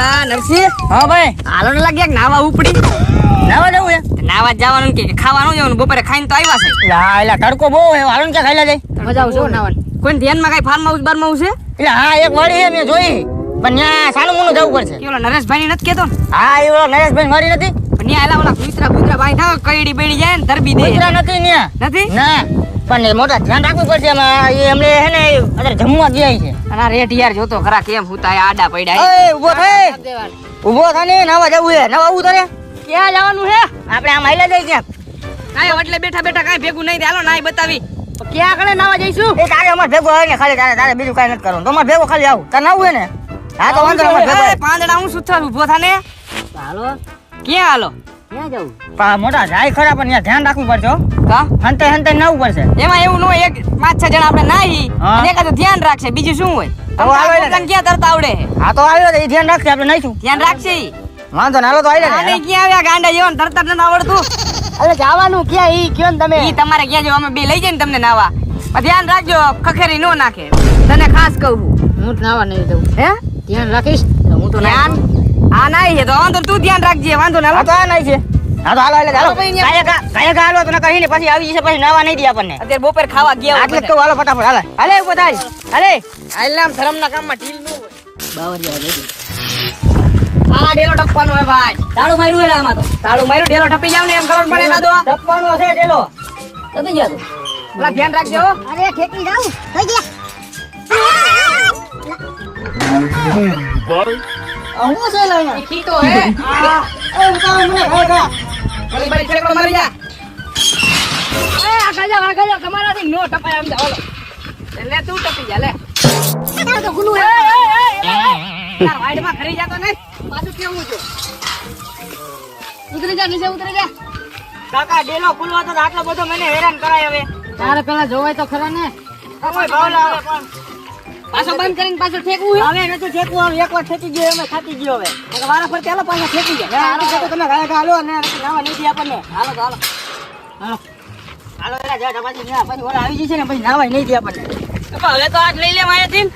લા નરસિંહ? હા ભાઈ. હાલો ને લાગ્યા નાવા ઉપડી. નાવા જવું છે? નાવા જવાનું કે ખાવાનું જવાનું બપોરે ખાઈને તો આવ્યા છે. હા એટલે તડકો બહુ હે હાલો ને ક્યાં ખાઈ જાય મજા આવશે નાવાનું કોઈ ધ્યાનમાં કઈ ફાર્મ હાઉસ બારમાં છે? એટલે હા એક વાળી હે મેં જોઈ. પણ ન્યા સાનું મુનું જવું પડશે. કે ઓલા નરેશભાઈ ની નથી કેતો હા એ ઓલો નરેશભાઈ મારી નથી. પણ ન્યા એલા ઓલા કુતરા કુતરા બાઈ થા કઈડી બેડી જાય ને ધરબી દે. કુતરા નથી ન્યા નથી? ના. પણ એ મોટા ધ્યાન રાખવું પડશે એમાં. એમને હે ને અત્યારે જમવા ગયા છે. અને આ રેટ યાર જોતો ખરા કેમ હુતા આડા પડ્યા એ ઊભો થાય ઊભો થાને નવા જવું છે નવા આવું તારે ક્યાં જવાનું હે? આપણે આમ હાલ્યા જઈ ક્યાં? કાંઈ એટલે બેઠા બેઠા કાંઈ ભેગું નહીં હાલો નાઈ બતાવી. ક્યાં આગળ નાવા જઈશું? એ તારે અમાર ભેગો આવે ને ખાલી તારે તારે બીજું કાંઈ નથી કરવાનું. તો અમાર ભેગો ખાલી આવું. તારે નાવું હે ને? હા તો વાંધો અમાર ભેગો. પાંદડા હું સુથાર ઊભો થાને હાલો. ક્યાં હાલો? ક્યાં જવું? મોટા જાય ખરા પણ ત્યાં ધ્યાન રાખવું પડશે હો. કા? હંતે હંતે નાવું પડશે. એમાં એવું ન હોય એક પાંચ છ જણા આપણે નાહી. અને એકાદું ધ્યાન રાખશે બીજું શું હોય? તો આવે ને. ક્યાં તરતા આવડે? હા તો આવ્યો તો એ ધ્યાન રાખશે આપણે નાહીશું ધ્યાન રાખશે વાંધો નાલો તો આવી આને ક્યાં આવ્યા? ગાંડા જેવા ને તરતા જ નથી આવડતું. અરે જવાનું ક્યાં? ઈ કયો ને તમે? ઈ તમારે ક્યાં જો અમે બે લઈ જઈને ને તમને નાવા ધ્યાન રાખજો ખખેરી નો નાખે. તને ખાસ કહું. હું નાવા નહીં દઉં. હે? ધ્યાન રાખીશ. હું તો ધ્યાન? આ નાઈ છે તો વાંધો તું ધ્યાન રાખજે વાંધો ના તો આ નાઈ છે. હા તો હાલો એટલે હાલો. હાલો ભાઈ, અહીંયા. કાયા કા કાયા કા હાલો તો ને કહીને પછી આવી જશે પછી નાવા નહીં દે આપણને. અત્યારે બપોર ખાવા ગયા આટલે તો હાલો ફટાફટ હાલે. હાલે થાય. હાલે. આમ ધર્મના કામમાં ઢીલ ન હોય. આ ડેલો ટપવાનો હોય ભાઈ. તાળું માર્યું એટલે આમાં તો. તાળું માર્યું ડેલો ટપી જાવ ને એમ ખબર પડે ના દો. ટપવાનો છે જાવ. પેલા ધ્યાન રાખજો. અરે ઠેકી જાઉં થઈ ગયા. હું છે લઈને ઈ ખીતો હે. આ એ ઉતારો મને. ખાય કા ઓલી બાઈ ઠેકડો મારી જા. એ આ ખાજા આ ખાજા તમારાથી નો ટપાય આમ જા ઓલો લે તું ટપી જા લે. તારું તો ગુલું એ, એ. તાર વાઈડમાં ખરી જાતો નહીં. પાછું કેવું છે? ઉતરી જા નીચે ઉતરી જા. કાકા ડેલો ખુલવા તો આટલો બધો મને હેરાન કરાય હવે. તારે પેલા જોવાય તો ખરા ને. કોઈ ભાવ લાવે. પણ પાછો બંધ કરીને પાછો ઠેકવું હવે નથી ઠેકવું હવે એકવાર ઠેકી ગયો અમે ખાતી ગયો હવે. વારા ફરતી હાલો પાછા ઠેકી ગયા. હાલો તો તમે ગાય હાલો ને નાવા નહીં દે આપણને. હાલો હાલો. હાલો. હાલો જા પછી ના પછી ઓલા આવી જશે ને પછી નાવાય નહીં દે આપણને. હવે તો આજ લઈ લે માયાથી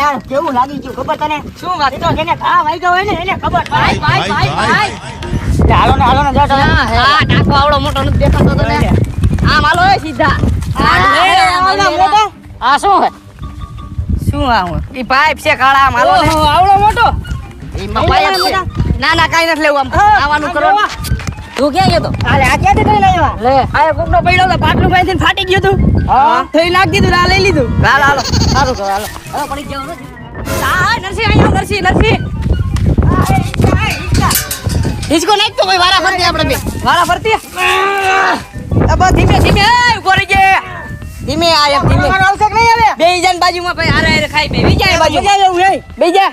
યાર કેવું લાગી ગયું ખબર તને? શું વાત? તો જેને ઘા વાગ્યો હોય ને એને ખબર. ભાઈ ભાઈ ભાઈ ભાઈ હાલો ને હાલો ને જા હા ટાકો આવડો મોટો નથી દેખાતો તને. આમ હાલો સીધા. મોટા? આ શું હે શું આવું? ઈ પાઇપ છે કાળા મારો હાલો આવડો મોટો. ઈ પાઇપ છે. ના ના કાઈ નથી લેવું આમ. આવવાનું કરો. તું ક્યાં ગયો તો? અરે આ ક્યાંથી લઈને આવ્યા? લે. આ કોકનો પડ્યો તો પાટલું ભાઈ ફાટી ગયું તું હા. થઈ નાખી દીધું આ લઈ લીધું. હાલ હાલો. સારું કરો હાલો. હવે પડી ગયો હા નરસિંહ અહીંયા નરસિંહ નરસિંહ હિચકો નાખ તો ભાઈ વારા ફરતી આપણે બે. વારા ફરતી? ધીમે ધીમે ઊભો રહી જા ધીમે આ ધીમે. મારો આવશે કે નહીં હવે બે જણ બાજુમાં ભાઈ આરે આરે ખાઈ બે બીજા બાજુ બીજા જેવું હે બે જા.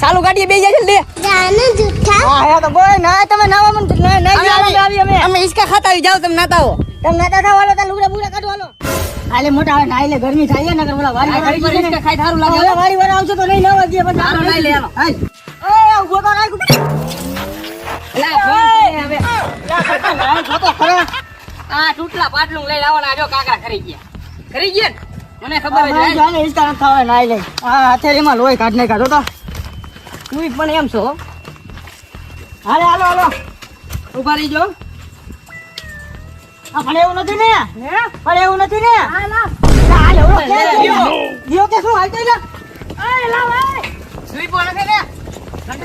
ચાલુ ગાડીએ બે જા જલ્દી જાને જુઠા. હા હે તો બોય ના તમે નાવા મન ના ના અમે આવી આવી અમે. અમે હિચકા ખાતા આવી જાવ તમે નાતા હો. તમે નાતા થાવ હાલો તા લુગડા બુગડા કાઢો હાલો. હાલે મોટા હવે નાઈ લે ગરમી થાય છે નકર બોલા વારી ઘડી પર હિચકા ખાઈ સારું લાગે. હવે વારી વાળા આવશે તો નહીં નાવા દે પછી હાલો, નાઈ લે, હાલો. હાલ. એ ઊભો તો કુ લા ફોન હવે. લા ખતમ નાઈ ખાતો ખરા. આ તૂટલા પાટલું લઈ આવવાના જો કાકરા કરી ગયા. કરી ગયા? મને ખબર જ જાને ઈસ્કા નથી થવા નાઈ લે હા હથેળીમાં લોહી કાઢ નાખ્યા તો તું પણ એમ છો? હાલે હાલો હાલો. ઊભા રહી જો પણ એવું નથી ને? હે? પણ એવું નથી ને? હાલો કે શું હાલતો સુઈ પણ ને?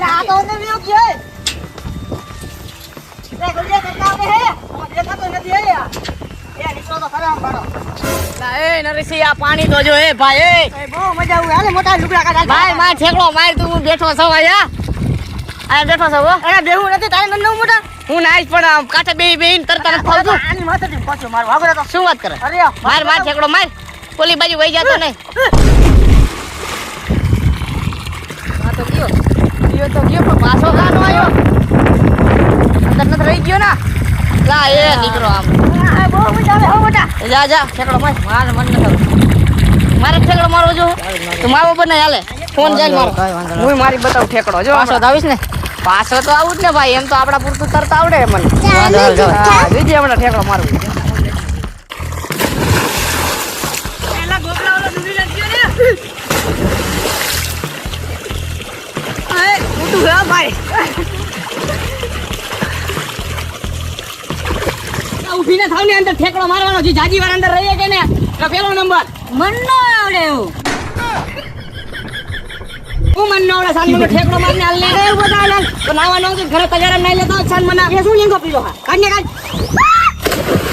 આ તો ગયો નથી. એ આ પાણી તો જો એ ભાઈ બહુ મજા આવે હાલે મોટા લુગડા કાઢા ભાઈ માર ઠેકડો માર તું હું બેઠો છો આ બેઠો છો અરે બેહું નથી તારે નંદ મોટા હું નાઈશ પણ આમ બે બેહી બેહીને તરત શું વાત કરે અરે માર માર ઠેકડો માર ઓલી બાજુ વહી જાતો નહીં આ તો ગયો ગયો તો ગયો પણ પાછો ગાનો આવ્યો અંદર નથી રહી ગયો ના લા એ નીકળો આમ. બહુ મજા આવે હો મોટા જા જા ઠેકડો માર માર મન ન થયું મારે ઠેકડો મારવો જો. તો મારો બને હાલે. ફોન જાય મારો. કાંઈ વાંધો નહીં. હું મારી બતાવ ઠેકડો જો પાછો આવીશ ને? પાછો તો આવું જ ને ભાઈ એમ તો આપડા પૂરતું તરતા આવડે મને. જોઈજે હમણાં ઠેકડો મારવું. ભાઈ. ઊભી ને થાવ ને અંદર ઠેકડો મારવાનો છે. જાજી વાર અંદર રહીએ કે ને? તો પેલો નંબર મન નો આવડે એવું. હું મન નો આવડે? સાન મને ઠેકડો મારને હાલ લે રે બધા હાલ. તો નાવા નો ઘરે તગારા નાઈ લેતો સાન મને એ શું લેંગો પીલો હા કાઢ. ને કાઢ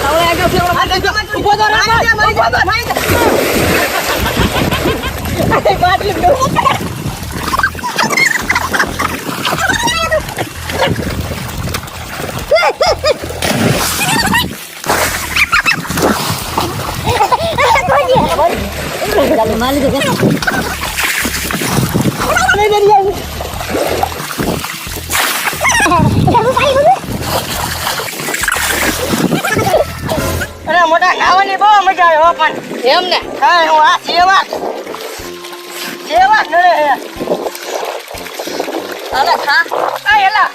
હવે આગળ ઊભો તો રાખ ઊભો. તો થાય અરે મોટા ખાવાની બહુ મજા આવે હો પણ એમ ને? હા હું આ સેવા સેવા નડે હે. અલે ખા. આ એલા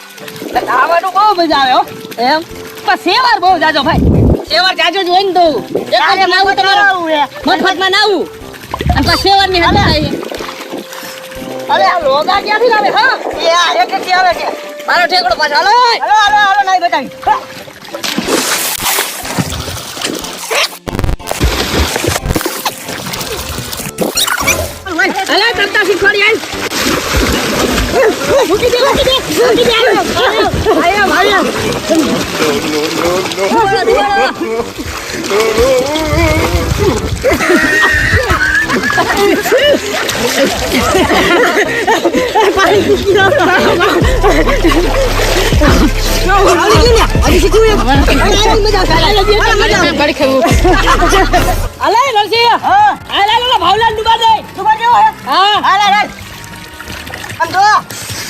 ખાવાનું બહુ મજા આવે હો. એમ? પણ સેવાર બહુ જાજો ભાઈ. સેવાર જાજો જ હોય ને તો. એક તમારે. મફતમાં નાવું અને પછી સેવારની અરે આ લોગા ક્યાંથી લાવે? હા? એ આ એક એક આવે છે. મારો ઠેકડો પાછો. હાલો હાલો હાલો હાલો નહીં બતાવી અલે તમતા શીખવાડી આલ મૂકી દે મૂકી દે મૂકી દે આયો આયો આયો અલે નરસિંહ હા. આ લે લે ભાવલાલ ડુબા દે તું બાજુ હે. હાલ હાલ. આમ જો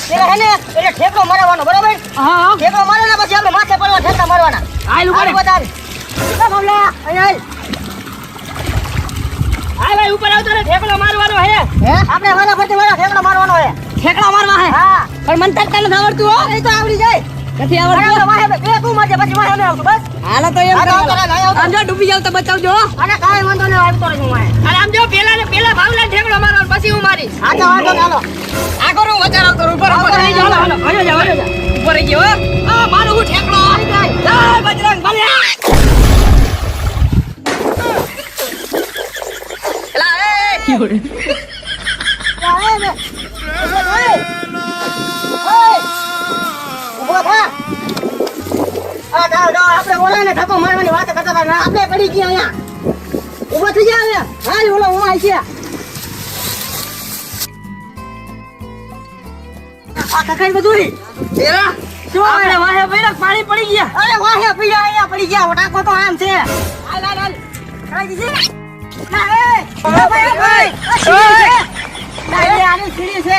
પેલા હે ને એટલે ઠેકડો મારવાનો. બરાબર હા ઠેકડો મારે પછી આપણે માથે પડવા ઠેકડા મારવાના હાલ બતાવ હાલ હાલ હાલ ઉપર આવતો ને ઠેકડો મારવાનો હે. હે? આપણે વાળા ફરતી વાળા ઠેકડો મારવાનો હે. ઠેકડા મારવા હે? હા. પણ મને તરતા નથી આવડતું હો. એ તો આવડી જાય. નથી બરાબર વાહે બે તું માજે પછી વાહે આવતું બસ. હાલો તો એમ કરો. આમ જો ડૂબી જાવ તો બચાવજો અને કાઈ વાંધો નહીં આવતો રહી હું અરે આમ જો પેલા ને પેલા ભાવલાલ ઠેકડો મારવાનો પછી હું મારી હા તો વાંધો હાલો. આ કરું વચાર આવતો ઉપર ઉપર રહી જાઓ, હાલો હાલો હાલો ઉપર રહી ગયો હો. આ મારો હું ઠેકડો એ યા, એ ને. ઊભો થા. ઓય. ઊભો થા. આ જાઓ, જાઓ, આપણે ઓલા ને ધક્કો મારવાની વાત કરતા હતા આપણે પડી ગયા અહીંયા ઊભો થઈ જા હવે હાલ ઓલો હું આવી છે આ કકાઈ બધું એલા શું આવે વાહે બૈરા પાણી પડી ગયા અરે વાહે પીડા અહીંયા પડી ગયા ટાકો તો આમ છે હાલ હાલ હાલ કરાઈ દીધી આ છે છે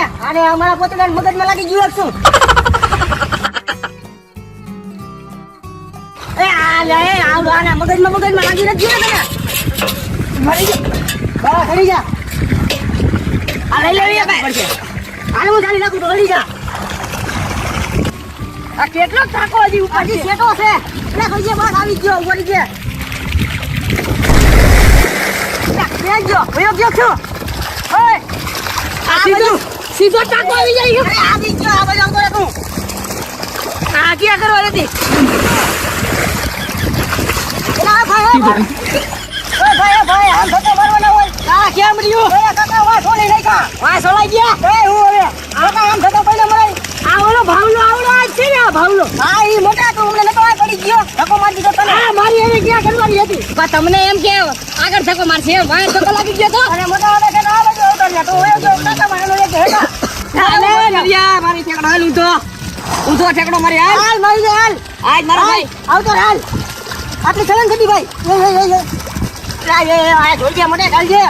ગયું ગયું હું ચાલી નાખું તો હળી જા આ કેટલો ટાકો હજી ઉપર હજી સેટો છે. એટલે કહીએ બસ આવી ગયો, ઉપર રહી ગયા ગયો વયો ગયો છો. ઓય. આ સીધો. સીધો ટાકો આવી જાય અરે આવી ગયો આ બાજુ આવતો તું. આ ક્યાં કરવા નથી એલા ભાઈ ઓય ભાઈ ભાઈ આમ થતો મારવાના હોય. આ કેમ રહ્યું ઓય કાકા વા છોડી નહીં કા વાહ સોલાઈ ગયા? એ હું હવે કાકા આમ થતો પહેલે મરાય આ ઓલો ભાવલો આવડો આ છે ને આ ભાવલો હા ઈ મોટા તું અમને નતો આ પડી ગયો ધક્કો મારી દીધો તને આ મારી એને હતી. પણ તમને એમ કે આગળ ધક્કો મારશે. એમ વાય ધક્કો લાગી ગયો તો? અને મોટા વાળા કે આ બાજુ આવતો ને તું વયો ગયો કાકા મારેલો એક હેડા હાલે નરિયા મારી ઠેકડો હાલ ઊંધો ઊંધો ઠેકડો મારી હાલ. હાલ મારી દે હાલ. આજ મારો ભાઈ. આવતો હાલ. આટલી ચલન થતી ભાઈ. એ એ એ એ એ આ જોડિયા મોટે ચાલજે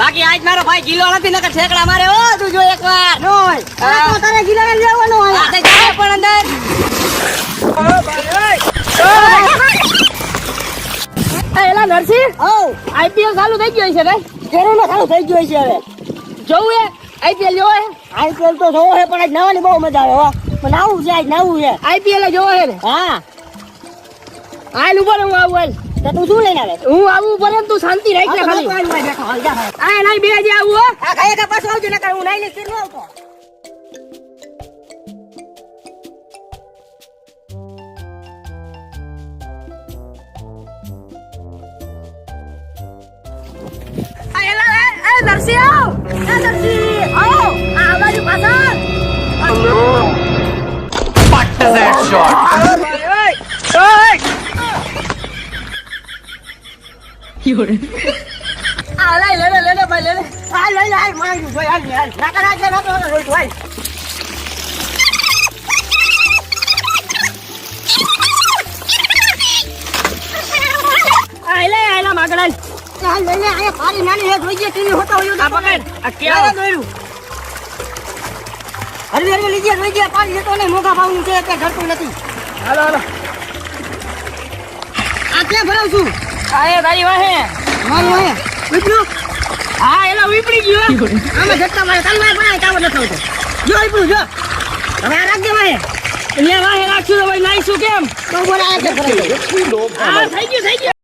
બાકી આજ મારો ભાઈ ગીલો નથી નકર ઠેકડા મારે. ઓ તું જો એકવાર. નો હોય. તો તારે ગિલાને લેવાનો હોય. આ જાય પણ અંદર. એલા નરસિંહ? હો આઈપીએલ ચાલુ થઈ ગયો છે ને? કેરોનો ચાલુ થઈ ગયો છે હવે. જોવું એ આઈપીએલ જોવો હે? આઈપીએલ તો જોવો છે પણ આજ નાવાની બહુ મજા આવે હો. પણ આવું છે આજ નાવું છે. આઈપીએલ જોવો હે ને? હા. હાલ ઉપર હું આવું હાલ. તો તું શું લઈને આવે? હું આવું ઉપર એમ તું શાંતિ રાખ ને ખાલી. આ નહીં બે જે આવું હો. કઈ કા પાછું આવજો નકર હું નહીં લઈ આવતો. દક્ષી આવ એ દક્ષી આવ આ બાજુ પાછળ આ લઈ લે લે લે ભાઈ લે લે આ લઈ લે માંગ્યું ભાઈ હાલ હાલ નાકા નાખે નાકો રોઈ ભાઈ આ લે આયલા માગડા હાલ લઈ લે આ પારી નાની હે જોઈએ ટીવી હોતા હોય આ પકડ આ કેવા કેવા દોર્યું હરવી હરવી લીજે જોઈએ પાણી લેતો ને મોગા ભાવનું છે કે ઘરતું નથી. હાલો હાલો. આ ક્યાં ભરાવ છું આ એ તારી વાહે. મારું હે એલા વિપડી ગયો આમે ઝટકા મારે બનાય કામ નથી આવતો જો જો. હવે આ રાખ દે મારે અહીંયા વાહે રાખ્યું તો ભાઈ નાઈશું કેમ? તો આ થઈ ગયું થઈ ગયું.